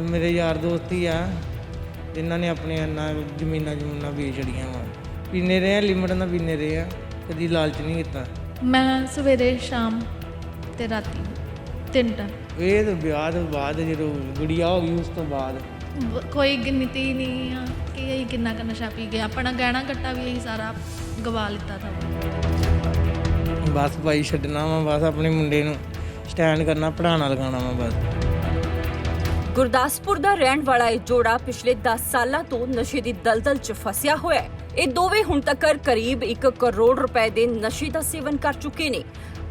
ਮੇਰੇ ਯਾਰ ਦੋਸਤ ਹੀ ਆ ਜਿਨ੍ਹਾਂ ਨੇ ਆਪਣੇ ਇੰਨਾ ਜ਼ਮੀਨਾਂ ਜਮੂਨਾਂ ਵੇਚ ਛੜੀਆਂ ਵਾ। ਪੀਨੇ ਰਹੇ ਆ ਲਿਮਟ ਨਾਲ ਪੀਨੇ ਰਹੇ ਆ ਕਦੀ ਲਾਲਚ ਨਹੀਂ ਕੀਤਾ। ਮੈਂ ਸਵੇਰੇ ਸ਼ਾਮ ਤੇ ਰਾਤੀ ਤਿੰਨ ਟਾਈਮ। ਇਹ ਤਾਂ ਵਿਆਹ ਤੋਂ ਬਾਅਦ ਜਦੋਂ ਗੁੜੀਆ ਹੋ ਗਈ ਉਸ ਤੋਂ ਬਾਅਦ। ਵ- ਕੋਈ ਗਿਣਤੀ ਨਹੀਂ ਆ ਕਿ ਅਸੀਂ ਕਿੰਨਾ ਕੁ ਨਸ਼ਾ ਪੀ ਗਏ। ਆਪਣਾ ਗਹਿਣਾ ਗੱਟਾ ਵੀ ਅਸੀਂ ਸਾਰਾ ਗਵਾ ਲਿੱਤਾ ਤਾ। ਬਸ ਭਾਈ ਛੱਡਣਾ ਵਾ ਬਸ ਆਪਣੇ ਮੁੰਡੇ ਨੂੰ ਸਟੈਂਡ ਕਰਨਾ ਪੜਾਣਾ ਲਗਾਉਣਾ ਵਾ ਬਸ। ਗੁਰਦਾਸਪੁਰ ਦਾ ਰਹਿਣ ਵਾਲਾ ਇਹ ਜੋੜਾ ਪਿਛਲੇ 10 ਸਾਲਾਂ ਤੋਂ ਨਸ਼ੇ ਦੀ ਦਲਦਲ 'ਚ ਫਸਿਆ ਹੋਇਆ ਹੈ। ਇਹ ਦੋਵੇਂ ਹੁਣ ਤੱਕ ਕਰੀਬ 1 ਕਰੋੜ ਰੁਪਏ ਦੇ ਨਸ਼ੇ ਦਾ ਸੇਵਨ ਕਰ ਚੁੱਕੇ ਨੇ।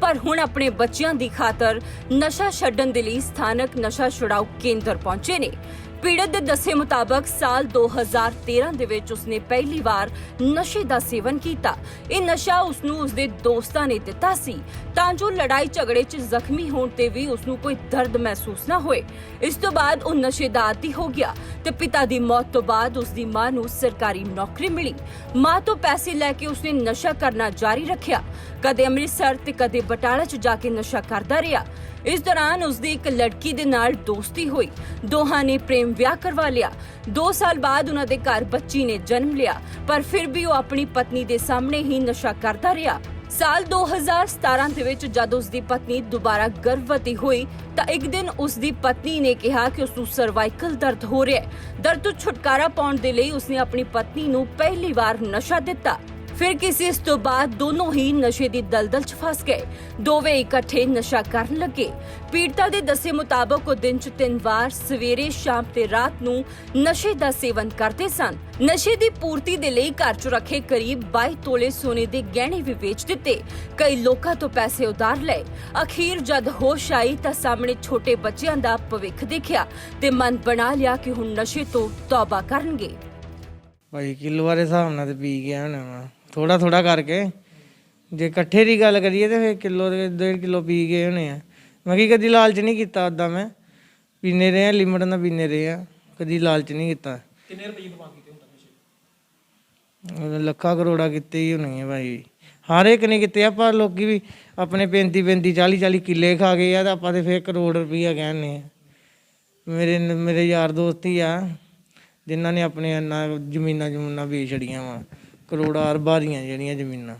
ਪਰ ਹੁਣ ਆਪਣੇ ਬੱਚਿਆਂ ਦੀ ਖਾਤਰ ਨਸ਼ਾ ਛੱਡਣ ਦੇ ਲਈ ਸਥਾਨਕ ਨਸ਼ਾ ਛੁਡਾਊ ਕੇਂਦਰ ਪਹੁੰਚੇ ਨੇ। ਪੀੜਤ ਦੇ ਦੱਸੇ ਮੁਤਾਬਕ ਸਾਲ 2013 ਦੇ ਵਿੱਚ ਉਸਨੇ ਪਹਿਲੀ ਵਾਰ ਨਸ਼ੇ ਦਾ ਸੇਵਨ ਕੀਤਾ। ਇਹ ਨਸ਼ਾ ਉਸਨੂੰ ਉਸਦੇ ਦੋਸਤਾਂ ਨੇ ਦਿੱਤਾ ਸੀ। ਤਾਂ ਜੋ ਲੜਾਈ ਝਗੜੇ 'ਚ ਜ਼ਖਮੀ ਹੋਣ ਤੇ ਵੀ ਉਸਨੂੰ ਕੋਈ ਦਰਦ ਮਹਿਸੂਸ ਨਾ ਹੋਏ। ਇਸ ਤੋਂ ਬਾਅਦ ਉਹ ਨਸ਼ੇ ਦਾ ਆਦੀ ਹੋ ਗਿਆ ਤੇ ਪਿਤਾ ਦੀ ਮੌਤ ਤੋਂ ਬਾਅਦ ਉਸਦੀ ਮਾਂ ਨੂੰ ਸਰਕਾਰੀ ਨੌਕਰੀ ਮਿਲੀ। ਮਾਂ ਤੋਂ ਪੈਸੇ ਲੈ ਕੇ ਉਸਨੇ ਨਸ਼ਾ ਕਰਨਾ ਜਾਰੀ ਰੱਖਿਆ। ਕਦੇ ਅੰਮ੍ਰਿਤਸਰ ਤੇ ਕਦੇ ਬਟਾਲਾ 'ਚ ਜਾ ਕੇ ਨਸ਼ਾ ਕਰਦਾ ਰਿਹਾ। ਇਸ ਦੌਰਾਨ ਉਸਦੀ ਇੱਕ ਲੜਕੀ ਦੇ ਨਾਲ ਦੋਸਤੀ ਹੋਈ। ਦੋਹਾਂ ਨੇ ਪ੍ਰੇਮ ਵਿਆਹ ਕਰਵਾ ਲਿਆ। 2 ਸਾਲ ਬਾਅਦ ਉਹਨਾਂ ਦੇ ਘਰ ਬੱਚੀ ਨੇ ਜਨਮ ਲਿਆ, ਪਰ ਫਿਰ ਵੀ ਉਹ ਆਪਣੀ ਪਤਨੀ ਦੇ ਸਾਹਮਣੇ ਹੀ ਨਸ਼ਾ ਕਰਦਾ ਰਿਹਾ। ਸਾਲ 2017 ਦੇ ਵਿੱਚ ਜਦ ਉਸਦੀ ਪਤਨੀ ਦੁਬਾਰਾ ਗਰਭਵਤੀ ਹੋਈ, ਤਾਂ ਇੱਕ ਦਿਨ ਉਸਦੀ ਪਤਨੀ ਨੇ ਕਿਹਾ ਕਿ ਉਸ ਨੂੰ ਸਰਵਾਈਕਲ ਦਰਦ ਹੋ ਰਿਹਾ ਹੈ। ਦਰਦ ਤੋਂ ਛੁਟਕਾਰਾ ਪਾਉਣ ਦੇ ਲਈ ਉਸਨੇ ਆਪਣੀ ਪਤਨੀ ਨੂੰ ਪਹਿਲੀ ਵਾਰ ਨਸ਼ਾ ਦਿੱਤਾ। ਫਿਰ ਕਿਸੇ ਇਸ ਤੋਂ ਬਾਅਦ ਦੋਨੋਂ ਹੀ ਨਸ਼ੇ ਦੀ ਦਲਦਲ 'ਚ ਫਸ ਗਏ। ਦੋਵੇਂ ਇਕੱਠੇ ਨਸ਼ਾ ਕਰਨ ਲੱਗੇ। ਪੀੜਤਾ ਦੇ ਦੱਸੇ ਮੁਤਾਬਕ ਉਹ ਦਿਨ 'ਚ ਤਿੰਨ ਵਾਰ ਸਵੇਰੇ ਸ਼ਾਮ ਤੇ ਰਾਤ ਨੂੰ ਨਸ਼ੇ ਦਾ ਸੇਵਨ ਕਰਦੇ ਸਨ। ਨਸ਼ੇ ਦੀ ਪੂਰਤੀ ਦੇ ਲਈ ਘਰ 'ਚ ਰੱਖੇ ਕਰੀਬ 22 ਤੋਲੇ ਸੋਨੇ ਦੇ ਗਹਿਣੇ ਵੀ ਵੇਚ ਦਿੱਤੇ। ਕਈ ਲੋਕਾਂ ਤੋਂ ਪੈਸੇ ਉਧਾਰ ਲਏ। ਅਖੀਰ ਜਦ ਹੋਸ਼ ਆਈ ਤਾਂ ਸਾਹਮਣੇ ਛੋਟੇ ਬੱਚਿਆਂ ਦਾ ਭਵਿੱਖ ਦੇਖਿਆ ਤੇ ਮਨ ਬਣਾ ਲਿਆ ਕਿ ਹੁਣ ਨਸ਼ੇ ਤੋਂ ਤੌਬਾ ਕਰਨਗੇ। ਭਾਈ ਕਿਲੋ ਵਾਲੇ ਹਿਸਾਬ ਨਾਲ ਤੇ ਪੀ ਗਿਆ ਹੋਣਾ ਵਾ। ਥੋੜਾ ਥੋੜਾ ਕਰਕੇ। ਜੇ ਇਕੱਠੇ ਦੀ ਗੱਲ ਕਰੀਏ ਤੇ ਫਿਰ ਕਿਲੋ ਦੇ 1.5 ਕਿਲੋ ਪੀ ਗਏ ਹੋਣੇ ਆ। ਮੈਂ ਕੀ ਕਦੀ ਲਾਲਚ ਨਹੀਂ ਕੀਤਾ ਉਦਾਂ ਮੈਂ। ਪੀਨੇ ਰਹੇ ਆ ਲਿਮਟ ਨਾਲ ਪੀਨੇ ਰਹੇ ਆ। ਕਦੀ ਲਾਲਚ ਨਹੀਂ ਕੀਤਾ। ਕਿੰਨੇ ਰੁਪਏ ਕਮਾ ਕੀਤੇ ਹੁਣ ਤੱਕ ਨਸ਼ੇ ਲੱਖਾਂ ਕਰੋੜਾ ਕੀਤੇ ਹੀ ਹੋਣੇ ਆ ਭਾਈ। ਹਰ ਇੱਕ ਨੇ ਕੀਤੇ ਆ ਪਰ ਲੋਕੀ ਵੀ ਆਪਣੇ 35 35 40 40 ਕਿੱਲੇ ਖਾ ਗਏ ਆ ਤਾਂ ਆਪਾਂ ਤੇ ਫੇਰ ਕਰੋੜ ਰੁਪਈਆ ਕਹਿੰਨੇ ਆ। ਮੇਰੇ ਮੇਰੇ ਯਾਰ ਦੋਸਤ ਹੀ ਆ ਜਿਨ੍ਹਾਂ ਨੇ ਆਪਣੇ ਇੰਨਾ ਜ਼ਮੀਨਾਂ ਜਮੂਨਾਂ ਵੇਚ ਛੜੀਆਂ ਵਾ। ਕਰੋੜਾਂ ਅਰਬਾਂ ਦੀਆਂ ਜਿਹੜੀਆਂ ਜ਼ਮੀਨਾਂ।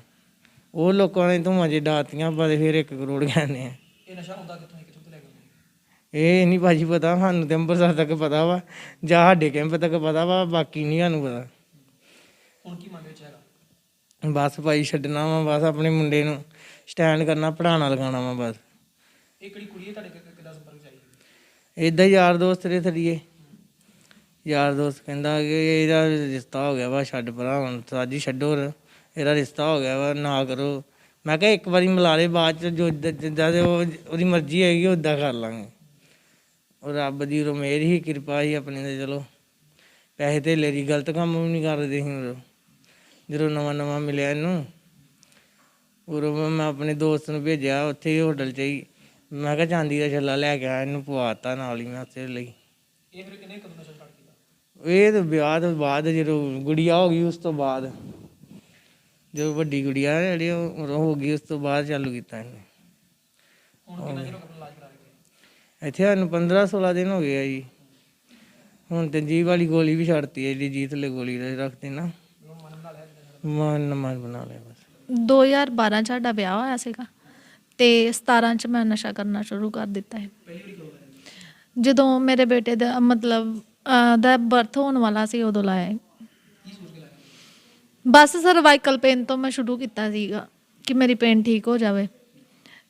ਉਹ ਲੋਕਾਂ ਨੇ ਧੂਆਂ ਜੇ ਡਾਤੀਆਂ ਤੇ ਫੇਰ 1 ਕਰੋੜ ਕਹਿੰਦੇ ਆ। ਇਹ ਨਸ਼ਾ ਹੁੰਦਾ ਕਿੱਥੋਂ ਹੈ ਕਿੱਥੋਂ ਤੋਂ ਲੈ ਕੇ ਆਉਂਦੇ? ਇਹ ਨਹੀਂ ਭਾਜੀ ਪਤਾ ਸਾਨੂੰ ਤੇ ਅੰਮ੍ਰਿਤਸਰ ਤੱਕ ਪਤਾ ਵਾ ਜਾਂ ਸਾਡੇ ਕੈਂਪ ਤੱਕ ਪਤਾ ਵਾ ਬਾਕੀ ਨਹੀਂ ਸਾਨੂੰ ਪਤਾ। ਹੁਣ ਕੀ ਮੰਗ ਵਿੱਚ ਹੈਗਾ? ਬਸ ਭਾਈ ਛੱਡਣਾ ਵਾ ਬਸ ਆਪਣੇ ਮੁੰਡੇ ਨੂੰ ਸਟੈਂਡ ਕਰਨਾ ਪੜਾਣਾ ਲਗਾਉਣਾ ਵਾ ਬਸ। ਇਹ ਕਿਹੜੀ ਕੁੜੀ ਹੈ? ਤੁਹਾਡੇ ਕਿੱਦਾਂ ਸੰਪਰਕ ਚਾਹੀਦੀ ਇਦਾਂ ਯਾਰ ਦੋਸਤ ਰੇ ਥੜੀਏ। ਯਾਰ ਦੋਸਤ ਕਹਿੰਦਾ ਕਿ ਇਹਦਾ ਰਿਸ਼ਤਾ ਹੋ ਗਿਆ ਵਾ, ਛੱਡ ਪਰਾਂ ਹੁਣ ਸਾਜੀ ਛੱਡੋ ਰ- ਇਹਦਾ ਰਿਸ਼ਤਾ ਹੋ ਗਿਆ ਵਾ, ਨਾ ਕਰੋ। ਮੈਂ ਕਿਹਾ ਇੱਕ ਵਾਰੀ ਮਿਲਾ ਲੈ ਬਾਅਦ ਚ, ਜੋ ਜਿੱਦਾਂ- ਜਿੱਦਾਂ ਦੇ ਉਹ ਉਹਦੀ ਮਰਜ਼ੀ ਹੈਗੀ ਉਦਾਂ ਕਰ ਲਾਂਗੇ। ਉਹ ਰੱਬ ਦੀ ਉਰੋਂ ਮੇਰ ਹੀ, ਕਿਰਪਾ ਹੀ ਆਪਣੀ ਤੇ ਚਲੋ। ਪੈਸੇ ਧੇਲੇ ਦੀ ਗਲਤ ਕੰਮ ਵੀ ਨਹੀਂ ਕਰਦੇ ਸੀ ਉਦੋਂ ਜਦੋਂ ਨਵਾਂ ਨਵਾਂ ਮਿਲਿਆ ਇਹਨੂੰ, ਉਦੋਂ ਮੈਂ ਆਪਣੇ ਦੋਸਤ ਨੂੰ ਭੇਜਿਆ, ਉੱਥੇ ਹੀ ਹੋਟਲ 'ਚ ਹੀ। ਮੈਂ ਕਿਹਾ ਚਾਂਦੀ ਦਾ ਛੱਲਾ ਲੈ ਕੇ ਆ, ਇਹਨੂੰ ਪਵਾਤਾ ਨਾਲ ਹੀ ਮੈਂ ਉੱਥੇ ਲਈ। ਇਹ ਫਿਰ ਕਿੰਨੇ ਕਦੋਂ ਨਸ਼ਾ ਇਹ ਤਾਂ ਵਿਆਹ ਤੋਂ ਬਾਅਦ ਜਦੋਂ ਗੁੜੀਆ ਹੋ ਗਈ ਉਸ ਤੋਂ ਬਾਅਦ ਜਦੋਂ ਵੱਡੀ ਗੁੜੀਆ ਜਿਹੜੀ ਉਹ ਹੋ ਗਈ ਉਸ ਤੋਂ ਬਾਅਦ ਚਾਲੂ ਕੀਤਾ ਇਹਨੇ। ਹੁਣ ਕਿੰਨਾ ਚਿਰ ਹੋ ਗਿਆ ਆਪਣਾ ਇਲਾਜ ਕਰਾ ਕੇ ਇੱਥੇ ਸਾਨੂੰ 15 16 ਦਿਨ ਹੋ ਗਏ ਆ ਜੀ। ਹੁਣ ਤੇ ਜੀਭ ਵਾਲੀ ਗੋਲੀ ਵੀ ਛੱਡਤੀ ਹੈ ਜਿਹੜੀ ਜੀਤ ਲੈ ਗੋਲੀ ਰੱਖਦੇ ਨਾ। ਮਨ ਮਨ ਬਣਾ ਲਿਆ ਬਸ। 2012 ਚ ਸਾਡਾ ਵਿਆਹ ਹੋਇਆ ਸੀਗਾ ਤੇ 17 ਚ ਮੈਂ ਨਸ਼ਾ ਕਰਨਾ ਸ਼ੁਰੂ ਕਰ ਦਿੱਤਾ ਹੈ ਜਦੋਂ ਮੇਰੇ ਬੇਟੇ ਦਾ ਮਤਲਬ ਦਾ ਬਰਥ ਹੋਣ ਵਾਲਾ ਸੀ ਉਦੋਂ ਲਾਇਆ ਹੈ। ਬਸ ਸਰਵਾਈਕਲ ਪੇਨ ਤੋਂ ਮੈਂ ਸ਼ੁਰੂ ਕੀਤਾ ਸੀਗਾ ਕਿ ਮੇਰੀ ਪੇਨ ਠੀਕ ਹੋ ਜਾਵੇ।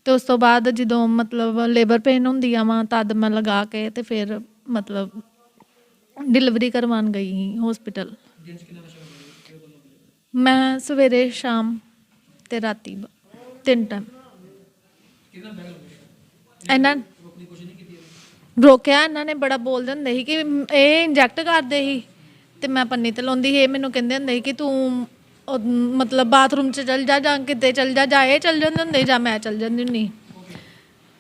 ਤੇ ਉਸ ਤੋਂ ਬਾਅਦ ਜਦੋਂ ਮਤਲਬ ਲੇਬਰ ਪੇਨ ਹੁੰਦੀ ਆ ਵਾ ਤਦ ਮੈਂ ਲਗਾ ਕੇ ਤੇ ਫਿਰ ਮਤਲਬ ਡਿਲੀਵਰੀ ਕਰਵਾਉਣ ਗਈ ਹਸਪੀਟਲ ਮੈਂ ਸਵੇਰੇ ਸ਼ਾਮ ਤੇ ਰਾਤੀ ਬ- ਤਿੰਨ ਟਾਈਮ ਇਹਨਾਂ ਰੋਕਣੀ ਕੋਸ਼ਿਸ਼ ਨਹੀਂ ਕੀਤੀ ਰੋਕਿਆ ਇਹਨਾਂ ਨੇ ਬੜਾ ਬੋਲਦੇ ਹੁੰਦੇ ਸੀ ਕਿ ਇਹ ਇੰਜੈਕਟ ਕਰਦੇ ਸੀ। ਤੇ ਮੈਂ ਪੰਨੀ ਤੇ ਲਾਉਂਦੀ ਸੀ ਇਹ ਮੈਨੂੰ ਕਹਿੰਦੇ ਹੁੰਦੇ ਸੀ ਕਿ ਤੂੰ ਉਹ ਮਤਲਬ ਬਾਥਰੂਮ 'ਚ ਚਲ ਜਾ ਜਾਂ ਕਿਤੇ ਚਲ ਜਾ ਜਾਂ ਇਹ ਚਲ ਜਾਂਦੇ ਹੁੰਦੇ ਜਾਂ ਮੈਂ ਚਲ ਜਾਂਦੀ ਹੁੰਦੀ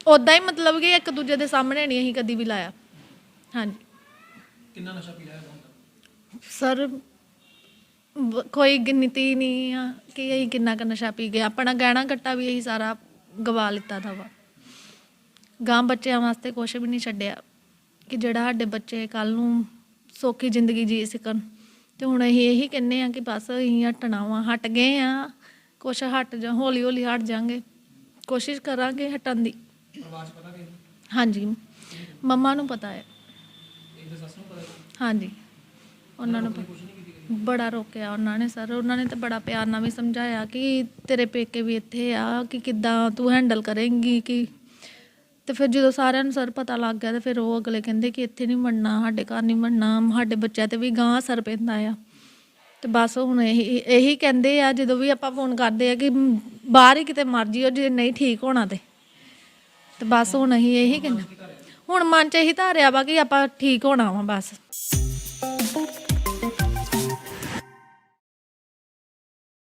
ਉਦਾਂ ਹੀ ਮਤਲਬ ਕਿ ਇੱਕ ਦੂਜੇ ਦੇ ਸਾਹਮਣੇ ਨਹੀਂ ਅਸੀਂ ਕਦੀ ਵੀ ਲਾਇਆ। ਹਾਂਜੀ। ਕਿੰਨਾ ਨਸ਼ਾ ਪੀ ਲਿਆ ਸਰ ਕੋਈ ਗਿਣਤੀ ਨਹੀਂ ਆ ਕਿ ਅਸੀਂ ਕਿੰਨਾ ਕੁ ਨਸ਼ਾ ਪੀ ਗਏ। ਆਪਣਾ ਗਹਿਣਾ ਗੱਟਾ ਵੀ ਅਸੀਂ ਸਾਰਾ ਗਵਾ ਲਿੱਤਾ ਦਾ ਵਾ। ਗਾਂ ਬੱਚਿਆਂ ਵਾਸਤੇ ਕੁਝ ਵੀ ਨਹੀਂ ਛੱਡਿਆ ਕਿ ਜਿਹੜਾ ਸਾਡੇ ਬੱਚੇ ਕੱਲ ਨੂੰ ਸੌਖੀ ਜ਼ਿੰਦਗੀ ਜੀ ਸਕਣ। ਤੇ ਹੁਣ ਅਸੀਂ ਇਹੀ ਕਹਿੰਨੇ ਆ ਕਿ ਬਸ ਅਸੀਂ ਹਟਣਾ ਵਾ ਹਟ ਗਏ ਆ ਕੁਛ ਹਟ ਜਾ ਹੌਲੀ ਹੌਲੀ ਹਟ ਜਾਾਂਗੇ। ਕੋਸ਼ਿਸ਼ ਕਰਾਂਗੇ ਹਟਣ ਦੀ। ਪਤਾ ਕਿ ਹਾਂਜੀ। ਮੰਮਾ ਨੂੰ ਪਤਾ ਹੈ। ਇਹਦੇ ਸੱਸ ਨੂੰ ਪਤਾ ਹਾਂਜੀ। ਉਹਨਾਂ ਨੂੰ ਬੜਾ ਰੋਕਿਆ ਉਹਨਾਂ ਨੇ ਸਰ। ਉਹਨਾਂ ਨੇ ਤਾਂ ਬੜਾ ਪਿਆਰ ਨਾਲ ਵੀ ਸਮਝਾਇਆ ਕਿ ਤੇਰੇ ਪੇਕੇ ਵੀ ਇੱਥੇ ਆ ਕਿ ਕਿੱਦਾਂ ਤੂੰ ਹੈਂਡਲ ਕਰੇਂਗੀ ਕਿ ਤੇ ਫਿਰ ਜਦੋਂ ਸਾਰਿਆਂ ਨੂੰ ਸਰ ਪਤਾ ਲੱਗ ਗਿਆ ਤੇ ਫਿਰ ਉਹ ਅਗਲੇ ਕਹਿੰਦੇ ਕਿ ਇੱਥੇ ਨਹੀਂ ਮੰਨਣਾ ਸਾਡੇ ਘਰ ਨਹੀਂ ਮੰਨਣਾ ਸਾਡੇ ਬੱਚਿਆਂ ਤੇ ਵੀ ਗਾਂ ਅਸਰ ਪੈਂਦਾ ਆ। ਤੇ ਬਸ ਹੁਣ ਇਹੀ ਇਹੀ ਕਹਿੰਦੇ ਆ, ਜਦੋਂ ਵੀ ਆਪਾਂ ਫੋਨ ਕਰਦੇ ਆ ਕਿ ਬਾਹਰ ਹੀ ਕਿਤੇ ਮਰਜ਼ੀ ਜਿਓ, ਜੇ ਨਹੀਂ ਠੀਕ ਹੋਣਾ ਤੇ। ਤੇ ਬਸ ਹੁਣ ਅਸੀਂ ਇਹੀ ਕਹਿੰਦੇ ਹੁਣ ਮਨ ਚ ਇਹੀ ਧਾਰਿਆ ਵਾ ਕਿ ਆਪਾਂ ਠੀਕ ਹੋਣਾ ਵਾ ਬਸ।